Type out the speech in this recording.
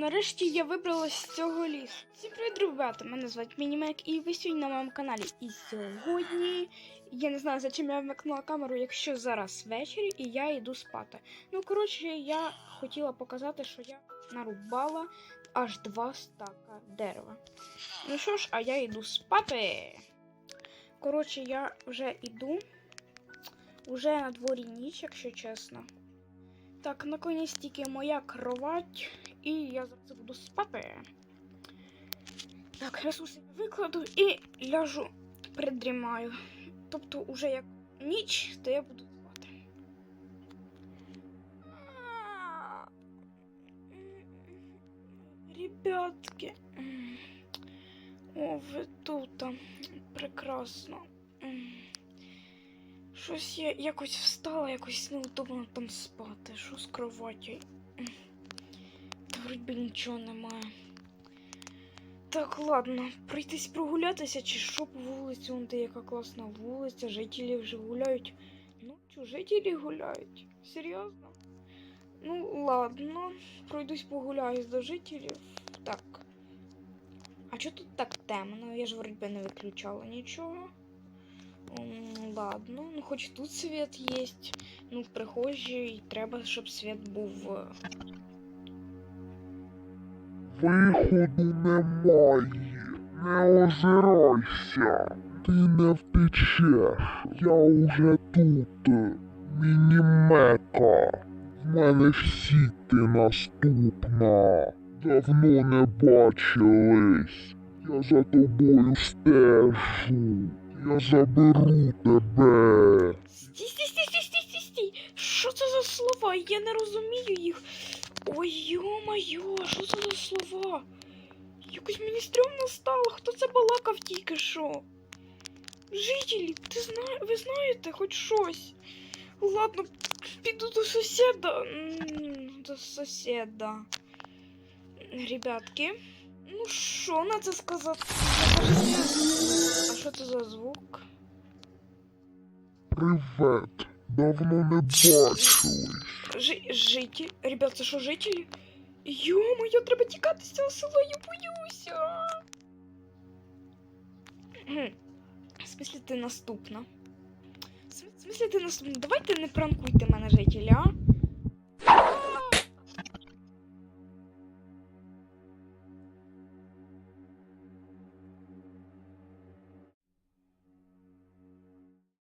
нарешті я вибралась з цього лісу. Всім привіт, ребята! Мене звати Мінімек, і ви сьогодні на моєму каналі. І сьогодні я не знаю, за чим я вмикнула камеру, якщо зараз ввечері і я йду спати. Ну, коротше, я хотіла показати, що я нарубала аж два стака дерева. Ну що ж, а я йду спати. Коротше, я вже йду. Уже на дворі ніч, якщо чесно. Так, наконець тільки моя кровать, і я зараз буду спати. Так, ресурси викладу і ляжу, придрімаю. Тобто, уже як ніч, то я буду спати. Ребятки. О, ви тут. Прекрасно. Щось я якось встала, якось неудобно там спати. Що з кроваті? Та вроді нічого немає. Так, ладно, пройтись прогулятися чи що по вулиці, вон де яка класна вулиця, жителі вже гуляють. Ну, жителі гуляють? Серйозно? Ну, ладно, пройдусь погуляюсь до жителів. Так. А чого тут так темно? Я ж вроді не виключала нічого. Ладно, ну хоч тут світ є. Ну, в прихожій треба, щоб світ був. Виходу немає. Не озирайся. Ти не втечеш. Я уже тут. Мінімека. В мене ж сіти наступна. Давно не бачились. Я за тобою стежу. Я заберу тебе. Стій, стій, стій, стій, стій, стій, стій. Що це за слова? Я не розумію їх. Ой, йо-моє, що це за слова? Якось мені стрьомно стало, хто це балакав тільки що? Жителі, ти зна... ви знаєте хоч щось? Ладно, піду до сусіда. До сусіда. Ребятки, ну що на це сказати? А що це за звук? Привет. Давно не бачились. Жи- житель? Ребят, це що жителі? Йо-моє, треба тікати з цього села, я боюся. В смислі ти наступна? В смислі ти наступна? Давайте не пранкуйте мене, жителі, а?